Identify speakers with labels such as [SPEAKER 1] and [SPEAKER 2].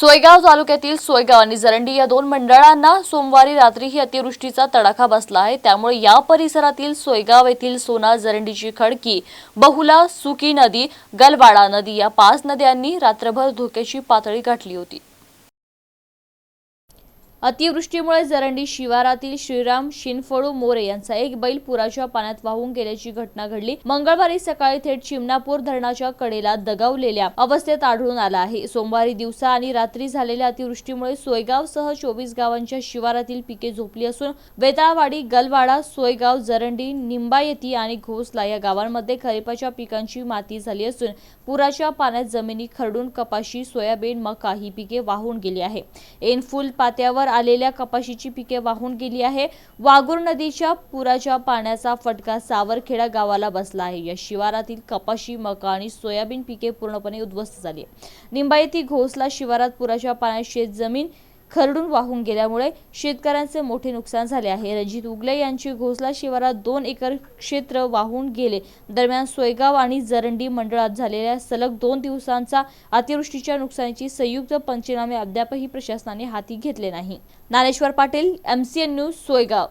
[SPEAKER 1] सोयगाव तालुक्यातील सोयगाव आणि जरंडी या दोन मंडळांना सोमवारी रात्रीही अतिवृष्टीचा तडाखा बसला आहे. त्यामुळे या परिसरातील सोयगाव येथील सोना जरंडीची खडकी बहुला सुकी नदी गलवाडा नदी या पाच नद्यांनी रात्रभर धोक्याची पातळी गाठली होती. अतिवृष्टीमुळे जरंडी शिवारातील श्रीराम शिनफळू मोरे यांचा एक बैल पुराच्या पाण्यात वाहून गेल्याची घटना घडली. मंगळवारी सकाळी थेट चिमणापूर धरणाच्या कडेला दगावलेल्या अवस्थेत आढळून आला आहे. सोमवारी दिवसा आणि रात्री झालेल्या अतिवृष्टीमुळे सोयगावसह चोवीस गावांच्या शिवारातील पिके झोपली असून वेताळवाडी गलवाडा सोयगाव जरंडी निंबायती आणि घोसला या गावांमध्ये खरीपाच्या पिकांची माती झाली असून पुराच्या पाण्यात जमिनी खरडून कपाशी सोयाबीन मका ही पिके वाहून गेली आहे. एनफुल पात्यावर आलेल्या कपाशीची पिके वाहून गेली आहे. वाघूर नदीच्या पुराच्या पाण्याचा फटका सावरखेडा गावाला बसला आहे. या शिवारातील कपाशी मका आणि सोयाबीन पिके पूर्णपणे उद्ध्वस्त झाली आहे निंबायती घोसला शिवारात पुराच्या पाण्यात शेत जमीन खरडून वाहून गेल्यामुळे शेतकऱ्यांचे मोठे नुकसान झाले आहे. रणजित उगले यांची घोसला शिवारात दोन एकर क्षेत्र वाहून गेले. दरम्यान सोयगाव आणि जरंडी मंडळात झालेल्या सलग दोन दिवसांचा अतिवृष्टीच्या नुकसानीची संयुक्त पंचनामे अद्यापही प्रशासनाने हाती घेतले नाही. Dnyaneshwar Patil MCN news Soygaon.